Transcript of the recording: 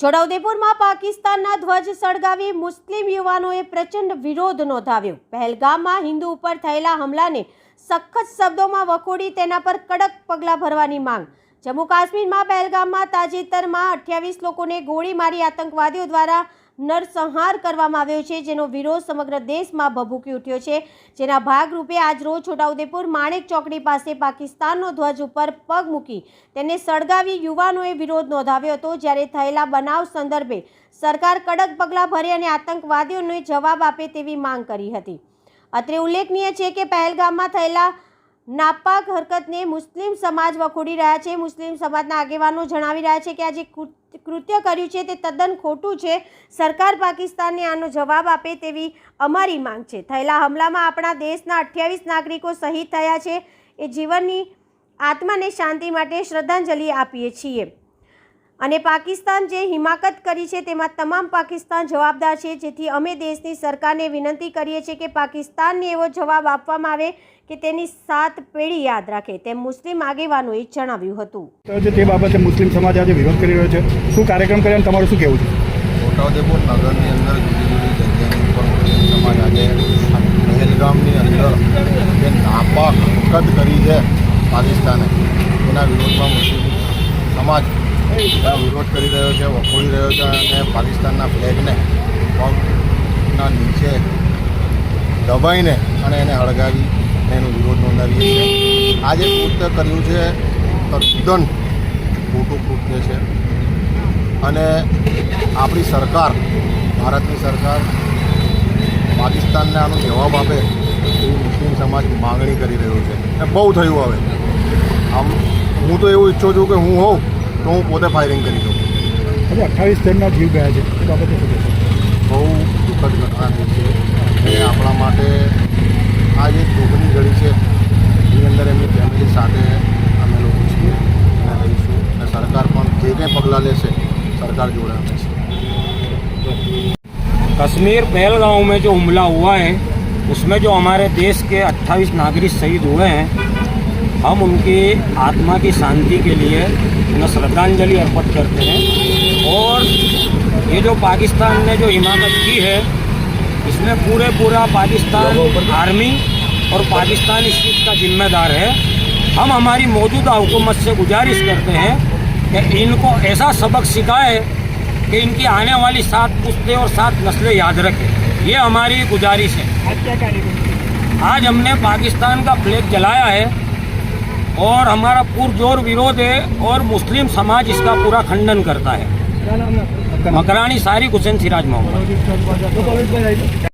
છોટાઉદેપુરમાં પાકિસ્તાનના ધ્વજ સળગાવી મુસ્લિમ યુવાનોએ પ્રચંડ વિરોધ નોંધાવ્યો. પહેલગામમાં હિન્દુ ઉપર થયેલા હુમલાને સખત શબ્દોમાં વખોડી તેના પર કડક પગલાં ભરવાની માંગ. જમ્મુ કાશ્મીરમાં પહેલગામમાં તાજેતરમાં અઠ્યાવીસ લોકોને ગોળી મારી આતંકવાદીઓ દ્વારા નરસંહાર કરવામાં આવ્યો છે, જેનો વિરોધ સમગ્ર દેશમાં ભભૂકી ઉઠ્યો છે. જેના ભાગરૂપે આજરોજ છોટાઉદેપુર માણેક ચોકડી પાસે પાકિસ્તાનનો ધ્વજ ઉપર પગ મૂકી તેને સળગાવી યુવાનોએ વિરોધ નોંધાવ્યો હતો, જ્યારે થયેલા બનાવ સંદર્ભે સરકાર કડક પગલાં ભરે અને આતંકવાદીઓને જવાબ આપે તેવી માંગ કરી હતી. અત્રે ઉલ્લેખનીય છે કે પહેલગામમાં થયેલા નાપાક હરકતને મુસ્લિમ સમાજ વખોડી રહ્યા છે. મુસ્લિમ સમાજના આગેવાનો જણાવી રહ્યા છે કે આ જે કૃત્ય કર્યું છે તે તદ્દન ખોટું છે. સરકાર પાકિસ્તાનને આનો જવાબ આપે તેવી અમારી માંગ છે. થયેલા હુમલામાં આપણા દેશના અઠ્યાવીસ નાગરિકો શહીદ થયા છે. એ જીવનની આત્માને શાંતિ માટે શ્રદ્ધાંજલિ આપીએ છીએ. અને પાકિસ્તાન જે હિમાકત કરી છે તેમાં તમામ પાકિસ્તાન જવાબદાર છે. જેથી અમે દેશની સરકારને વિનંતી કરીએ છીએ કે પાકિસ્તાનને એવો જવાબ આપવામાં આવે કે તેની સાત પેઢી યાદ રાખે તેમ મુસ્લિમ આગેવાનોએ જણાવ્યું હતું. તે બાબતે મુસ્લિમ સમાજ આજે વિરોધ કરી રહ્યો છે શું કાર્યક્રમ કર્યો તમારું શું કહેવું છે? છોટાઉદેપુર નગરની અંદર જુદી જુદી જગ્યાની ઉપર મુસ્લિમ સમાજ આજે પહેલગામની અંદર જે નાપાક હરકત કરી છે પાકિસ્તાને એના વિરોધમાં મુસ્લિમ સમાજ વિરોધ કરી રહ્યો છે, વખોડી રહ્યો છે અને પાકિસ્તાનના ફ્લેગને પગના નીચે દબાઈને અને એને હળગાવી અને એનો વિરોધ નોંધાવીએ છીએ. આ જે કૃત્ય કર્યું છે, તદ્દન ખોટું કૃત્ય છે. અને આપણી સરકાર, ભારતની સરકાર પાકિસ્તાનને આનો જવાબ આપે એવી મુસ્લિમ સમાજ માગણી કરી રહ્યો છે. અને બહુ થયું હવે. આમ, હું તો એવું ઈચ્છું છું કે હું હોઉં તો હું પોતે ફાયરિંગ કરી દઉં આજે અઠ્ઠાવીસ જણના જીવ ગયા છે એ બાબતે શું કહેશો બહુ દુઃખદ ઘટના થઈ છે એ આપણા માટે આ જે દુઃખની ઘડી છે એની અંદર એમની ફેમિલી સાથે અમે લોકો છીએ અને રહીશું અને સરકાર પણ જે કંઈ પગલાં લેશે સરકાર જોડે અમે છીએ कश्मीर पहलगांव में जो हमला हुआ है उसमें जो हमारे देश के 28 नागरिक शहीद हुए हैं हम उनकी आत्मा की शांति के लिए उन्हें श्रद्धांजलि अर्पित करते हैं। और ये जो पाकिस्तान ने जो हिमाकत की है, इसमें पूरे पूरा पाकिस्तान आर्मी और पाकिस्तान इस चीज़ का जिम्मेदार है। हम हमारी मौजूदा हुकूमत से गुजारिश करते हैं कि इनको ऐसा सबक सिखाए कि इनकी आने वाली सात पुश्तें और सात नस्लें याद रखें। ये हमारी गुजारिश है। आज हमने पाकिस्तान का फ्लैग जलाया है। और हमारा पुरजोर विरोध है और मुस्लिम समाज इसका पूरा खंडन करता है क्या नाम है आपका नाम? मकरानी सारिक हुसैन सिराज मोहम्मद तो कॉलेज में जाइए